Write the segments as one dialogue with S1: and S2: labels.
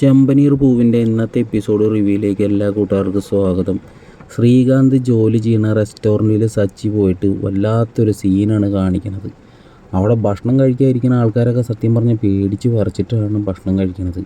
S1: ചെമ്പനീർ പൂവിന്റെ ഇന്നത്തെ എപ്പിസോഡ് റിവ്യൂയിലേക്ക് എല്ലാ കൂട്ടുകാർക്കും സ്വാഗതം. ശ്രീകാന്ത് ജോലി ചെയ്യുന്ന റെസ്റ്റോറന്റിൽ സച്ചി പോയിട്ട് വല്ലാത്തൊരു സീനാണ് കാണിക്കുന്നത്. അവിടെ ഭക്ഷണം കഴിക്കാതിരിക്കുന്ന ആൾക്കാരൊക്കെ സത്യം പറഞ്ഞാൽ പേടിച്ച് പറിച്ചിട്ടാണ് ഭക്ഷണം കഴിക്കുന്നത്.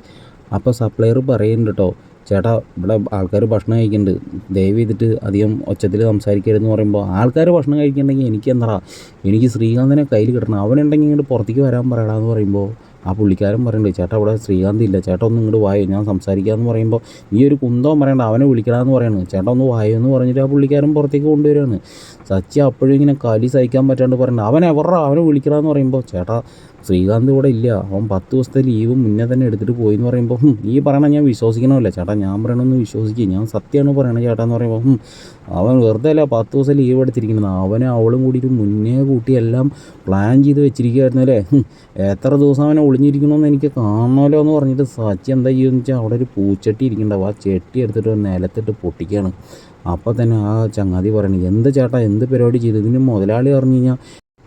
S1: അപ്പോൾ സപ്ലയർ പറയുന്നുണ്ട് കേട്ടോ ചേട്ടാ ഇവിടെ ആൾക്കാർ ഭക്ഷണം കഴിക്കുന്നുണ്ട്. ദയവ് ചെയ്തിട്ട് അധികം ഒച്ചത്തിൽ സംസാരിക്കരുതെന്ന് പറയുമ്പോൾ ആൾക്കാർ ഭക്ഷണം കഴിക്കുന്നുണ്ടെങ്കിൽ എനിക്ക് എന്താ എനിക്ക് ശ്രീകാന്തിനെ കയ്യിൽ കിട്ടണം. അവനുണ്ടെങ്കിൽ ഇങ്ങോട്ട് പുറത്തേക്ക് വരാൻ പറയണമെന്ന് പറയുമ്പോൾ ആ പുള്ളിക്കാരൻ പറയുന്നുണ്ട് ചേട്ടാ അവിടെ ശ്രീകാന്ത് ഇല്ല. ചേട്ടാ ഒന്ന് ഇങ്ങോട്ട് വായോ. ഞാൻ സംസാരിക്കാമെന്ന് പറയുമ്പോൾ ഈ ഒരു കുന്തവും പറയണ്ട അവനെ വിളിക്കണമെന്ന് പറയുന്നത് ചേട്ടാ ഒന്ന് വായോ എന്ന് പറഞ്ഞിട്ട് ആ പുള്ളിക്കാരൻ പുറത്തേക്ക് കൊണ്ടുവരികയാണ് സച്ചി അപ്പോഴും ഇങ്ങനെ കലി സഹിക്കാൻ പറ്റാണ്ട് പറയുന്നത് അവൻ അവനെ വിളിക്കണമെന്ന് പറയുമ്പോൾ ചേട്ടാ ശ്രീകാന്ത് ഇവിടെ ഇല്ല. അവൻ പത്ത് ദിവസത്തെ ലീവ് മുന്നേ തന്നെ എടുത്തിട്ട് പോയി എന്ന് പറയുമ്പോൾ ഈ പറയണ ഞാൻ വിശ്വസിക്കണമല്ല. ചേട്ടാ ഞാൻ പറയണമെന്ന് വിശ്വസിക്കുക ഞാൻ സത്യമാണ് പറയണത് ചേട്ടാ എന്ന് പറയുമ്പോൾ അവൻ വെറുതെ അല്ല പത്ത് ദിവസം ലീവ് എടുത്തിരിക്കുന്നത് അവനെ അവളും കൂടിയിട്ട് മുന്നേ കൂട്ടി എല്ലാം പ്ലാൻ ചെയ്ത് വെച്ചിരിക്കുകയായിരുന്നു അല്ലേ എത്ര ദിവസം അവനെ ഒളിഞ്ഞിരിക്കണമെന്ന് എനിക്ക് കാണണമല്ലോ എന്ന് പറഞ്ഞിട്ട് സച്ചി എന്താ ചെയ്യുമെന്ന് വെച്ചാൽ അവിടെ ഒരു പൂച്ചട്ടി ഇരിക്കണ്ടാവും ആ ചെട്ടി എടുത്തിട്ട് നിലത്തിട്ട് പൊട്ടിക്കുകയാണ് അപ്പോൾ തന്നെ ആ ചങ്ങാതി പറയണത് എന്ത് ചേട്ടാ എന്ത് പരിപാടി ചെയ്തു? ഇതിന് മുതലാളി പറഞ്ഞു കഴിഞ്ഞാൽ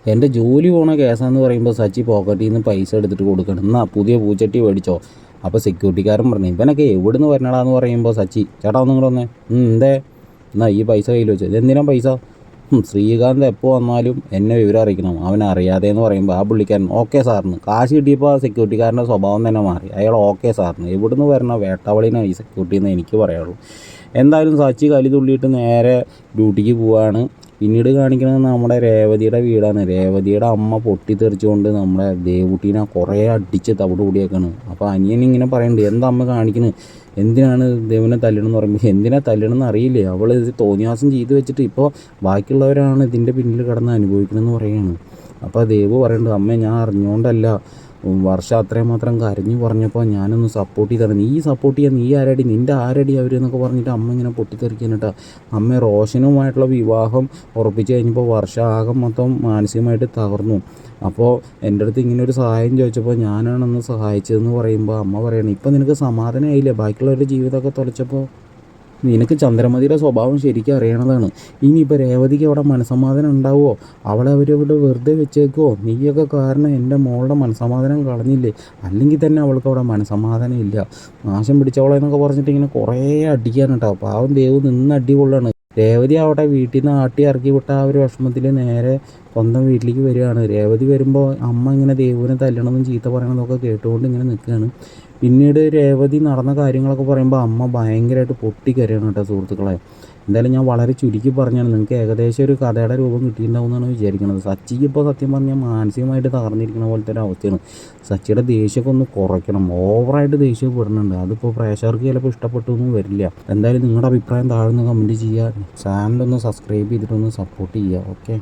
S1: എന്റെ ജോലി പോണ കേസാന്ന് പറയുമ്പോൾ സച്ചി പോക്കറ്റിൽ നിന്ന് പൈസ എടുത്തിട്ട് കൊടുക്കണം. എന്നാ പുതിയ പൂച്ചട്ടി മേടിച്ചോ. അപ്പോൾ സെക്യൂരിറ്റിക്കാരൻ പറഞ്ഞു ഇവനൊക്കെ എവിടെ നിന്ന് വരണടാന്ന് പറയുമ്പോൾ സച്ചി ചേട്ടാ ഒന്നും കൂടെ വന്നേ. "ഉം, എന്തേ? എന്നാ ഈ പൈസ കയ്യിൽ വെച്ചു. എന്തിനാണ് പൈസ? "ഉം, ശ്രീകാന്ത് എപ്പോൾ വന്നാലും എന്നെ വിവരം അറിയിക്കണം. അവൻ അറിയാതെ എന്ന് പറയുമ്പോൾ ആ പുള്ളിക്കാരൻ ഓക്കെ സാറിന് കാശ് കിട്ടിയപ്പോൾ ആ സെക്യൂരിറ്റിക്കാരന്റെ സ്വഭാവം തന്നെ മാറി. അയാൾ ഓക്കെ സാറിന് ഇവിടുന്ന് വരണ വേട്ടാവളിനാണ് ഈ സെക്യൂരിറ്റി എന്ന് എനിക്ക് പറയുള്ളൂ എന്തായാലും സച്ചി കലി തുള്ളിയിട്ട് നേരെ ഡ്യൂട്ടിക്ക് പോവാണ്. പിന്നീട് കാണിക്കുന്നത് നമ്മുടെ രേവതിയുടെ വീടാണ്. രേവതിയുടെ അമ്മ പൊട്ടിത്തെറിച്ചുകൊണ്ട് നമ്മുടെ ദേവുട്ടീനെ കുറേ അടിച്ച് തവിട് കൂടിയേക്കാണ് അപ്പോൾ അനിയൻ ഇങ്ങനെ പറയുന്നുണ്ട് എന്താ അമ്മ കാണിക്കുന്നത് എന്തിനാണ് ദേവനെ തല്ലണമെന്ന് പറയുമ്പോൾ എന്തിനാ തല്ലണമെന്ന് അറിയില്ലേ? അവൾ ഇത് തോന്നിയാസം ചെയ്ത് വെച്ചിട്ട് ഇപ്പോൾ ബാക്കിയുള്ളവരാണ് ഇതിന്റെ പിന്നിൽ കിടന്ന് അനുഭവിക്കണമെന്ന് പറയുകയാണ് അപ്പോൾ ദേവ് പറയുന്നുണ്ട് അമ്മ ഞാൻ അറിഞ്ഞുകൊണ്ടല്ല വർഷം അത്രയും മാത്രം കരഞ്ഞു പറഞ്ഞപ്പോൾ ഞാനൊന്ന് സപ്പോർട്ട് ചെയ്താണ് നീ സപ്പോർട്ട് ചെയ്യാൻ നീ ആരടി? നിന്റെ ആരടി അവർ എന്നൊക്കെ പറഞ്ഞിട്ട് അമ്മ ഇങ്ങനെ പൊട്ടിത്തെറിക്കാനിട്ടാ അമ്മ റോഷനുമായിട്ടുള്ള വിവാഹം ഉറപ്പിച്ച് കഴിഞ്ഞപ്പോൾ വർഷം ആകെ മൊത്തം മാനസികമായിട്ട് തകർന്നു. അപ്പോൾ എന്റെ അടുത്ത് ഇങ്ങനെ ഒരു സഹായം ചോദിച്ചപ്പോൾ ഞാനാണെന്ന് സഹായിച്ചതെന്ന് പറയുമ്പോൾ അമ്മ പറയണം ഇപ്പം നിനക്ക് സമാധാനമായില്ലേ ബാക്കിയുള്ളവരുടെ ജീവിതമൊക്കെ തുലച്ചപ്പോൾ നിനക്ക് ചന്ദ്രമതിയുടെ സ്വഭാവം ശരിക്കും അറിയണതാണ്. ഇനിയിപ്പോൾ രേവതിക്ക് അവിടെ മനസമാധാനം ഉണ്ടാവുമോ അവളെ അവരവിടെ വെറുതെ വെച്ചേക്കുമോ നീയൊക്കെ കാരണം എന്റെ മോളുടെ മനസമാധാനം കളഞ്ഞില്ലേ? അല്ലെങ്കിൽ തന്നെ അവൾക്ക് അവിടെ മനസമാധാനം ഇല്ല. നാശം പിടിച്ചവളെ എന്നൊക്കെ പറഞ്ഞിട്ട് ഇങ്ങനെ കുറേ അടിക്കാനുണ്ടാവും പാവം ദേവ് നിന്ന് അടിപൊളിയാണ്. രേവതി അവിടെ വീട്ടിൽ നിന്ന് ആട്ടി ഇറക്കി വിട്ട ആ ഒരു വിഷമത്തിൽ നേരെ സ്വന്തം വീട്ടിലേക്ക് വരികയാണ്. രേവതി വരുമ്പോൾ അമ്മ ഇങ്ങനെ ദേവുവിനെ തല്ലണമെന്നും ചീത്ത പറയണമെന്നൊക്കെ കേട്ടുകൊണ്ട് ഇങ്ങനെ നിൽക്കുകയാണ്. പിന്നീട് രേവതി നടന്ന കാര്യങ്ങളൊക്കെ പറയുമ്പോൾ അമ്മ ഭയങ്കരമായിട്ട് പൊട്ടിക്കരയാണ് കേട്ടോ സുഹൃത്തുക്കളെ. എന്തായാലും ഞാൻ വളരെ ചുരുക്കി പറഞ്ഞാണ് നിങ്ങൾക്ക് ഏകദേശം ഒരു കഥയുടെ രൂപം കിട്ടിയിട്ടുണ്ടാവും എന്നാണ് വിചാരിക്കുന്നത്. സച്ചിക്ക് ഇപ്പോൾ സത്യം പറഞ്ഞാൽ മാനസികമായിട്ട് തകർന്നിരിക്കുന്ന പോലത്തെ ഒരു അവസ്ഥയാണ്. സച്ചിയുടെ ദേഷ്യമൊക്കെ ഒന്ന് കുറയ്ക്കണം. ഓവറായിട്ട് ദേഷ്യപ്പെടുന്നുണ്ട്. അതിപ്പോൾ പ്രേക്ഷകർക്ക് ചിലപ്പോൾ ഇഷ്ടപ്പെട്ടു ഒന്നും വരില്ല. എന്തായാലും നിങ്ങളുടെ അഭിപ്രായം താഴ്ന്ന് കമന്റ് ചെയ്യുക. ചാനലൊന്ന് സബ്സ്ക്രൈബ് ചെയ്തിട്ടൊന്ന് സപ്പോർട്ട് ചെയ്യുക. ഓക്കെ